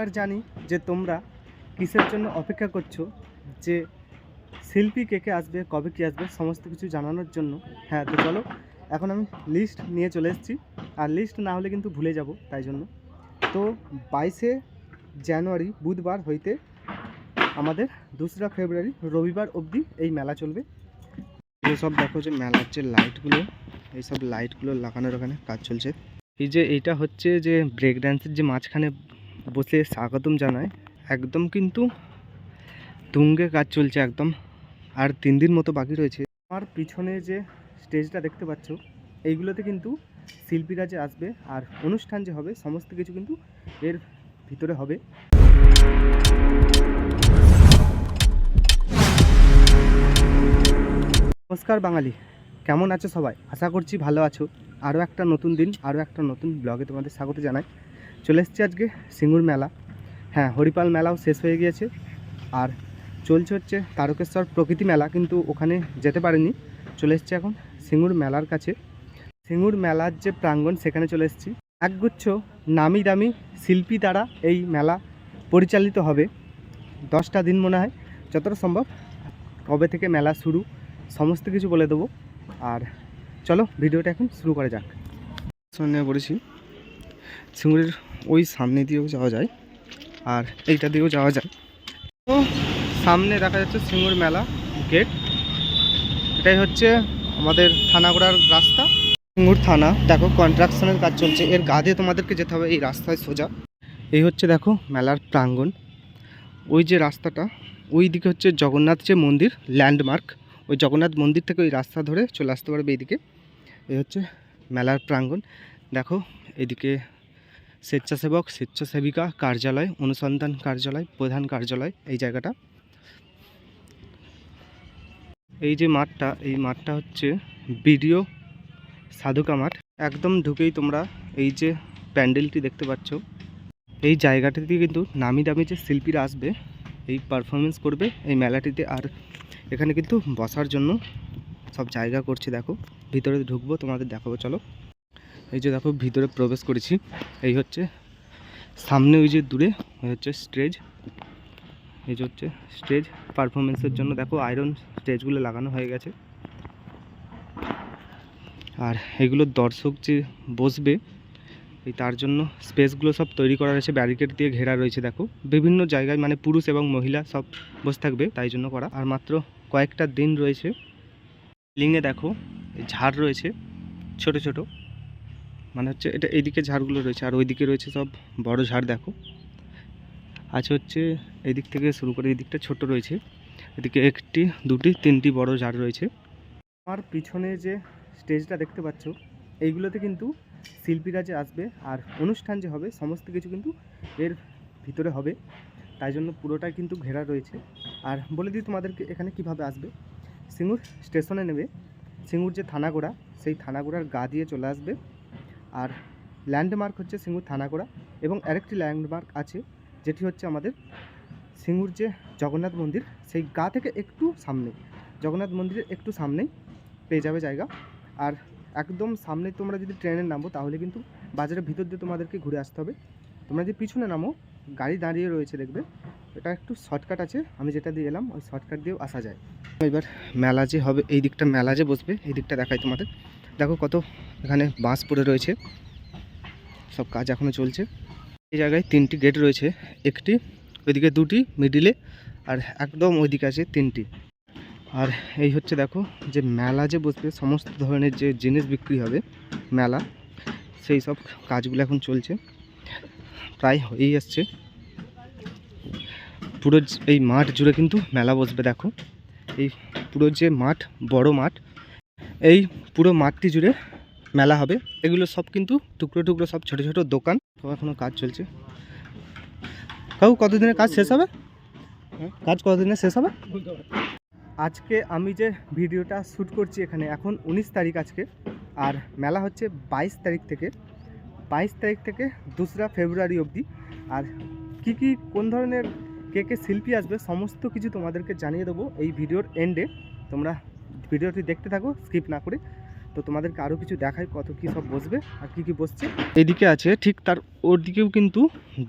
আর জানি যে তোমরা কিসের জন্য অপেক্ষা করছ, যে শিল্পী কে কে আসবে, কবে কি আসবে, সমস্ত কিছু জানানোর জন্য। হ্যাঁ তো চলো, এখন আমি লিস্ট নিয়ে চলে এসেছি। আর লিস্ট না হলে কিন্তু ভুলে যাব, তাই জন্য। তো বাইশে জানুয়ারি বুধবার হইতে আমাদের দোসরা ফেব্রুয়ারি রবিবার অবধি এই মেলা চলবে। সব দেখো যে মেলার যে লাইটগুলো এই সব লাইটগুলো লাগানোর ওখানে কাজ চলছে। এই যে এইটা হচ্ছে যে ব্রেক ড্যান্সের যে মাঝখানে বসে স্বাগতম জানায় একদম কিন্তু তুঙ্গে কাজ চলছে একদম। আর তিন দিন মতো বাকি রয়েছে। আমার পিছনে যে স্টেজটা দেখতে পাচ্ছ, এইগুলোতে কিন্তু শিল্পীরা যে আসবে আর অনুষ্ঠান যে হবে, সমস্ত কিছু কিন্তু এর ভিতরে হবে। নমস্কার বাঙালি, কেমন আছো সবাই? আশা করছি ভালো আছো। আরও একটা নতুন দিন, আরও একটা নতুন ব্লগে তোমাদের স্বাগত জানাই। চলে এসেছি আজকে সিঙ্গুর মেলা। হ্যাঁ হরিপাল মেলাও শেষ হয়ে গিয়েছে। আর চলছে হচ্ছে তারকেশ্বর প্রকৃতি মেলা, কিন্তু ওখানে যেতে পারিনি। চলে এসেছি এখন সিঙ্গুর মেলার কাছে। সিঙ্গুর মেলার যে প্রাঙ্গণ, সেখানে চলে এসেছি। একগুচ্ছ নামি দামি শিল্পী দ্বারা এই মেলা পরিচালিত হবে। দশটা দিন মনে হয়, যতটা সম্ভব। কবে থেকে মেলা শুরু, সমস্ত কিছু বলে দেবো। আর চলো, ভিডিওটা এখন শুরু করা যাক। সামনে পড়েছি। সিঙ্গুরের ওই সামনে দিয়েও যাওয়া যায় আর এইটা দিয়েও যাওয়া যায়। তো সামনে দেখা যাচ্ছে সিঙ্গুর মেলা গেট। এটাই হচ্ছে আমাদের থানাগোড়ার রাস্তা। সিঙ্গুর থানা, দেখো কন্ট্রাকশনের কাজ চলছে। এর গা দিয়ে তোমাদেরকে যেতে হবে, এই রাস্তায় সোজা। এই হচ্ছে, দেখো, মেলার প্রাঙ্গণ। ওই যে রাস্তাটা, ওই দিকে হচ্ছে জগন্নাথ যে মন্দির ল্যান্ডমার্ক ওই জগন্নাথ মন্দির থেকে ওই রাস্তা ধরে চলে আসতে পারবে এইদিকে। এই হচ্ছে মেলার প্রাঙ্গণ। দেখো এদিকে স্বেচ্ছাসেবক, স্বেচ্ছাসেবিকা কার্যালয়, অনুসন্ধান কার্যালয়, প্রধান কার্যালয়, এই জায়গাটা। এই যে মাঠটা, এই মাঠটা হচ্ছে বিডিও সাধুকা মাঠ। একদম ঢুকেই তোমরা এই যে প্যান্ডেলটি দেখতে পাচ্ছ। এই জায়গাটিতে কিন্তু নামি দামি যে শিল্পীরা আসবে, এই পারফরমেন্স করবে এই মেলাটিতে। আর এখানে কিন্তু বসার জন্য সব জায়গা করছে, দেখো। ভিতরে ঢুকবো, তোমাদের দেখাবো, চলো। এই যে দেখো, ভিতরে প্রবেশ করেছি। এই হচ্ছে, সামনে ওই যে দূরে, ওই হচ্ছে স্টেজ এই যে হচ্ছে স্টেজ পারফরমেন্সের জন্য দেখো আয়রন স্টেজগুলো লাগানো হয়ে গেছে। আর এগুলো দর্শক যে বসবে, এই তার জন্য স্পেসগুলো সব তৈরি করা রয়েছে ব্যারিকেড দিয়ে ঘেরা রয়েছে, দেখো। বিভিন্ন জায়গায় মানে পুরুষ এবং মহিলা সব বসে থাকবে তাই জন্য করা। আর মাত্র কয়েকটা দিন রয়েছে। লিঙে দেখো, ঝাড় রয়েছে, ছোট ছোট। মানে হচ্ছে এটা এইদিকে ঝাড়গুলো রয়েছে, আর ওইদিকে রয়েছে সব বড় ঝাড় দেখো। আছে হচ্ছে এদিক থেকে শুরু করে এই দিকটা ছোট রয়েছে, এদিকে একটি, দুটি, তিনটি বড় ঝাড় রয়েছে। আমার পিছনে যে স্টেজটা দেখতে পাচ্ছ, এইগুলোতে কিন্তু শিল্পীরা যে আসবে আর অনুষ্ঠান যে হবে, সমস্ত কিছু কিন্তু এর ভিতরে হবে। তাই জন্য পুরোটাই কিন্তু ঘেরা রয়েছে। আর বলে দিই তোমাদেরকে এখানে কীভাবে আসবে। সিঙ্গুর স্টেশনে নেবে। সিঙ্গুর যে থানাগোড়া, সেই থানাগোড়ার গা দিয়ে চলে আসবে। আর ল্যান্ডমার্ক হচ্ছে সিঙ্গুর থানাগোড়া এবং আরেকটি ল্যান্ডমার্ক আছে, যেটি হচ্ছে আমাদের সিঙ্গুর যে জগন্নাথ মন্দির, সেই গা থেকে একটু সামনে, জগন্নাথ মন্দিরের একটু সামনেই পেয়ে যাবে জায়গা। আর একদম সামনে তোমরা যদি ট্রেনে নামো, তাহলে কিন্তু বাজারের ভিতর দিয়ে তোমাদেরকে ঘুরে আসতে হবে। তোমরা যদি পিছনে নামো, গাড়ি দাঁড়িয়ে রয়েছে দেখবে, এটা একটু শর্টকাট আছে, আমি যেটা দিয়ে এলাম, ওই শর্টকাট দিয়েও আসা যায়। এবার মেলা যে হবে, এই দিকটা মেলা যে বসবে, এই দিকটা দেখাই তোমাদের। দেখো কত এখানে বাঁশ পড়ে রয়েছে। সব কাজ এখনও চলছে। এই জায়গায় তিনটি গেট রয়েছে। একটি, ওইদিকে দুটি মিডিলে আর একদম ওইদিকে আছে তিনটি। আর এই হচ্ছে দেখো যে মেলা যে বসবে, সমস্ত ধরনের যে জিনিস বিক্রি হবে মেলা, সেই সব কাজগুলো এখন চলছে। প্রায় হয়েই আসছে। পুরো এই মাঠ জুড়ে কিন্তু মেলা বসবে দেখো। এই পুরো যে মাঠ, বড় মাঠ এই পুরো মাঠটি জুড়ে মেলা হবে। এগুলো সব কিন্তু টুকরো টুকরো সব ছোট ছোট দোকান। তো এখনও কাজ চলছে। কাউ কতদিনের কাজ শেষ হবে? কাজ কতদিনে শেষ হবে? আজকে আমি যে ভিডিওটা শ্যুট করছি এখানে, এখন উনিশ তারিখ আজকে। আর মেলা হচ্ছে বাইশ তারিখ থেকে। বাইশ তারিখ থেকে দোসরা ফেব্রুয়ারি অবধি। আর কি কি, কোন ধরনের, কে কে শিল্পী আসবে, সমস্ত কিছু তোমাদেরকে জানিয়ে দেবো এই ভিডিওর এন্ডে তোমরা ভিডিওটি দেখতে থাকো স্কিপ না করে। তো তোমাদেরকে আরও কিছু দেখায় কত কী সব বসবে আর কি কি বসছে। এদিকে আছে, ঠিক তার ওর দিকেও কিন্তু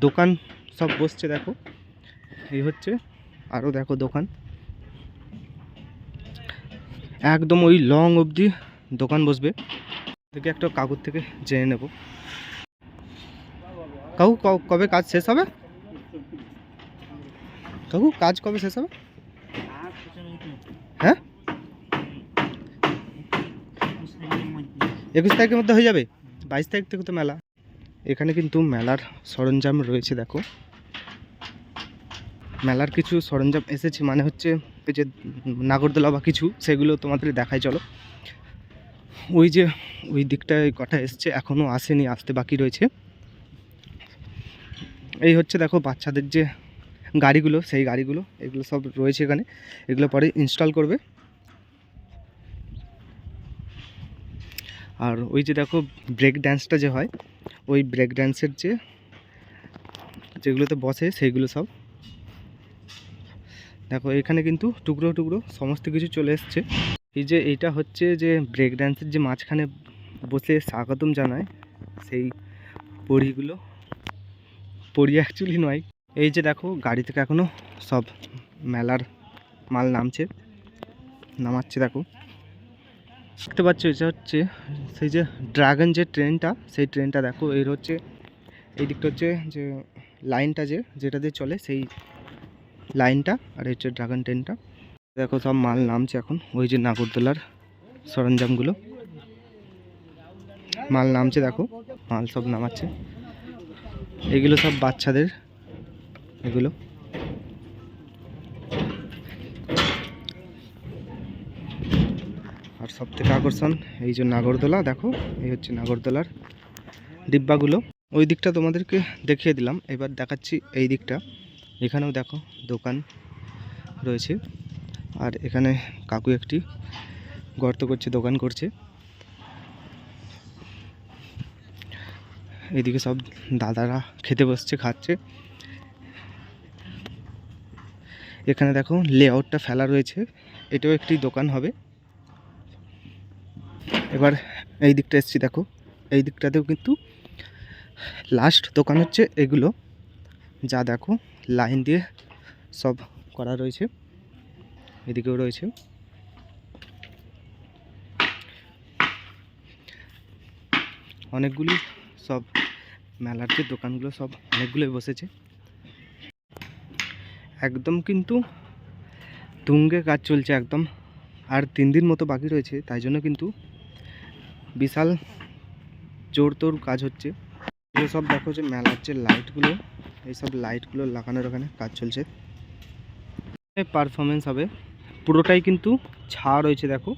দোকান সব বসছে, দেখো। এই হচ্ছে আরও দেখো দোকান। একদম ওই লং অবধি দোকান বসবে। থেকে একটা কাগজ থেকে জেনে নেব। কাকু কবে কাজ শেষ হবে? কাকু, কাজ কবে শেষ হবে? হ্যাঁ একুশ তারিখের মধ্যে হয়ে যাবে? বাইশ তারিখ থেকে তো মেলা। এখানে কিন্তু মেলার সরঞ্জাম রয়েছে, দেখো। মেলার কিছু সরঞ্জাম এসেছে মানে হচ্ছে যে নাগরদোলা বা কিছু, সেগুলো তোমাদের দেখাই, চলো। ওই যে, ওই দিকটায় কটা এসছে এখনও আসেনি, আসতে বাকি রয়েছে। এই হচ্ছে, দেখো, বাচ্চাদের যে গাড়িগুলো, সেই গাড়িগুলো, এগুলো সব রয়েছে এখানে। এগুলো পরে ইনস্টল করবে। আর ওই যে দেখো ব্রেক ড্যান্সটা যে হয়, ওই ব্রেক ড্যান্সের যে যেগুলোতে বসে সেইগুলো সব। দেখো, এখানে কিন্তু টুকরো টুকরো সমস্ত কিছু চলে এসছে। এই যে এইটা হচ্ছে যে ব্রেক ড্যান্সের যে মাঝখানে বসে স্বাগতম জানায় সেই পড়িগুলো পড়ি অ্যাকচুয়ালি নয়। এই যে দেখো, গাড়ি থেকে এখনও সব মেলার মাল নামছে, নামাচ্ছে দেখো। দেখতে পাচ্ছ, এটা হচ্ছে সেই যে ড্রাগন যে ট্রেনটা, সেই ট্রেনটা দেখো, এর হচ্ছে এই দিকটা হচ্ছে যে লাইনটা যে, যেটা দিয়ে চলে সেই লাইনটা, আর হচ্ছে ড্রাগন ট্রেনটা। দেখো, সব মাল নামছে এখন, ওই যে নাগরদোলার সরঞ্জামগুলো। মাল নামছে দেখো, মাল সব নামাচ্ছে। এগুলো সব বাচ্চাদের, এগুলো। আর সব থেকে আকর্ষণ এই যে নাগরদোলা, দেখো, এই হচ্ছে নাগরদোলার ডিব্বাগুলো। ওই দিকটা তোমাদেরকে দেখিয়ে দিলাম, এবার দেখাচ্ছি এই দিকটা। এখানেও দেখো দোকান রয়েছে, আর এখানে কাকু একটি গর্ত করছে, দোকান করছে। এদিকে সব দাদারা খেতে বসছে, খাচ্ছে। এখানে দেখো লেআউটটা ফেলা রয়েছে, এটাও একটি দোকান হবে। এবার এই দিকটা এসছি, দেখো। এই দিকটাতেও কিন্তু লাস্ট দোকান হচ্ছে এগুলো, যা দেখো লাইন দিয়ে সব করা রয়েছে, এদিকেও রয়েছে। অনেকগুলি সব মেলার যে দোকানগুলো, সব অনেকগুলোই বসেছে। একদম কিন্তু তুঙ্গে কাজ চলছে একদম, আর তিন দিন মতো বাকি রয়েছে, তাই জন্য কিন্তু বিশাল জোর তোর কাজ হচ্ছে। এগুলো সব দেখো যে মেলার যে লাইটগুলো এইসব লাইটগুলো লাগানোর ওখানে কাজ চলছে। পারফরমেন্স হবে। পুরোটাই কিন্তু ছাড় রয়েছে দেখো।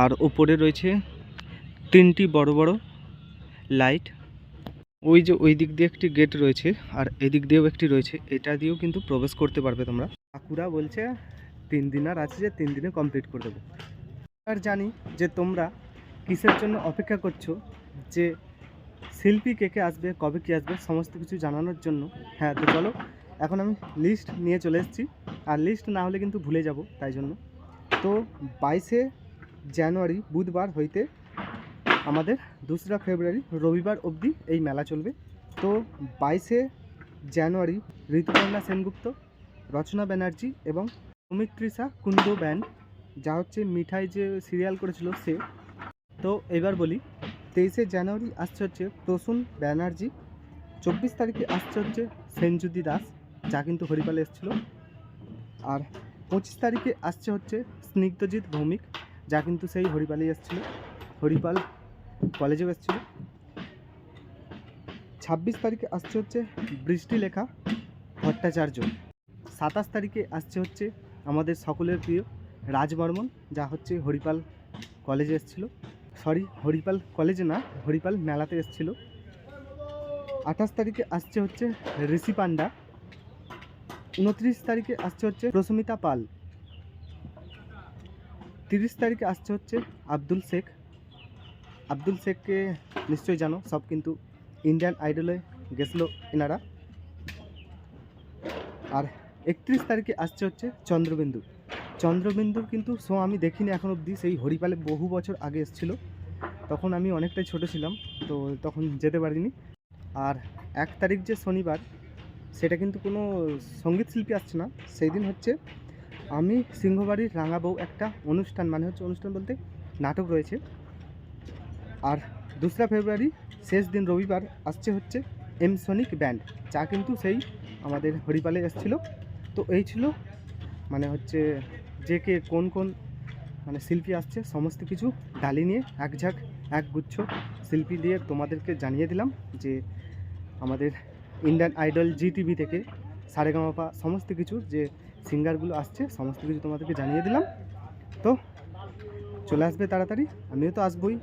আর ওপরে রয়েছে তিনটি বড় বড় লাইট ওই যে ওই দিক দিয়ে একটি গেট রয়েছে আর এদিক দিয়েও একটি রয়েছে। এটা দিয়েও কিন্তু প্রবেশ করতে পারবে তোমরা। কাকুরা বলছে, তিন দিন আর আছে যে তিন দিনে কমপ্লিট করে দেবো। আর জানি যে তোমরা কিসের জন্য অপেক্ষা করছ, যে শিল্পী কে কে আসবে, কবে কি আসবে, সমস্ত কিছু জানানোর জন্য। হ্যাঁ তো চলো, এখন আমি লিস্ট নিয়ে চলে এসেছি। আর লিস্ট না হলে কিন্তু ভুলে যাব, তাই জন্য। তো বাইশে জানুয়ারি বুধবার হইতে আমাদের দোসরা ফেব্রুয়ারি রবিবার অবধি এই মেলা চলবে। তো বাইশে জানুয়ারি ঋতুপর্ণা সেনগুপ্ত, রচনা ব্যানার্জি এবং সুমিত্রিষা কুন্দ ব্যান্ড যা হচ্ছে মিঠাই যে সিরিয়াল করেছিল সে। তো এবার বলি, তেইশে জানুয়ারি আসছে হচ্ছে প্রসূন ব্যানার্জি, চব্বিশ তারিখে আসছে হচ্ছে সেনজুদি দাস, যা কিন্তু হরিপালে এসেছিল। আর পঁচিশ তারিখে আসছে হচ্ছে স্নিগ্ধজিৎ ভৌমিক, যা কিন্তু সেই হরিপালেই এসেছিল। হরিপাল কলেজেও এসেছিল। ছাব্বিশ তারিখে আসছে হচ্ছে বৃষ্টি লেখা ভট্টাচার্য। সাতাশ তারিখে আসছে হচ্ছে আমাদের সকলের প্রিয় রাজ বর্মন যা হচ্ছে হরিপাল কলেজে এসেছিল। সরি হরিপাল কলেজে না, হরিপাল মেলাতে এসেছিল। আঠাশ তারিখে আসছে হচ্ছে ঋষি পান্ডা উনত্রিশ তারিখে আসছে হচ্ছে প্রসমিতা পাল। তিরিশ তারিখে আসছে হচ্ছে আব্দুল শেখ। আব্দুল শেখকে নিশ্চয়ই জানো, সব কিন্তু ইন্ডিয়ান আইডলে গেছিল এনারা। আর একত্রিশ তারিখে আসছে হচ্ছে চন্দ্রবিন্দু। চন্দ্রবিন্দুর কিন্তু শো আমি দেখিনি এখন অবধি, সেই হরিপালে বহু বছর আগে এসেছিল। তখন আমি অনেকটাই ছোট ছিলাম, তো তখন যেতে পারিনি। আর এক তারিখ যে শনিবার, সেটা কিন্তু কোনো সংগীত শিল্পী আসছে না। সেই দিন হচ্ছে আমি সিংহবাড়ির রাঙাবউ একটা অনুষ্ঠান মানে হচ্ছে অনুষ্ঠান বলতে নাটক রয়েছে। আর দোসরা ফেব্রুয়ারি শেষ দিন রবিবার আসছে হচ্ছে এম সনিক ব্যান্ড, যা কিন্তু সেই আমাদের হরিপালে এসেছিল। তো এই ছিল মানে হচ্ছে যে কে কোন কোন মানে শিল্পী আসছে, সমস্ত কিছু ডালি নিয়ে, এক ঝাঁক, এক গুচ্ছ শিল্পী দিয়ে তোমাদেরকে জানিয়ে দিলাম যে আমাদের ইন্ডিয়ান আইডল জি টিভি থেকে সারেগামাপা সমস্ত কিছু যে সিঙ্গারগুলো আসছে, সমস্ত কিছু তোমাদেরকে জানিয়ে দিলাম। তো চলে আসবে তাড়াতাড়ি, আমিও তো আসবই,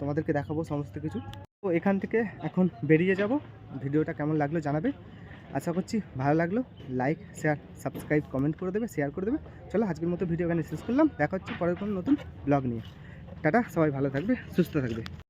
তোমাদেরকে দেখাবো সমস্ত কিছু। তো এখান থেকে এখন বেরিয়ে যাব, ভিডিওটা কেমন লাগল জানাবে। আশা করছি ভালো লাগল। লাইক শেয়ার সাবস্ক্রাইব কমেন্ট করে দেবে শেয়ার করে দেবে। চলো আজকের মতো ভিডিও এখানে শেষ করলাম। দেখা হচ্ছে পরের কোনো নতুন ব্লগ নিয়ে। টাটা, সবাই ভালো থাকবে, সুস্থ থাকবে।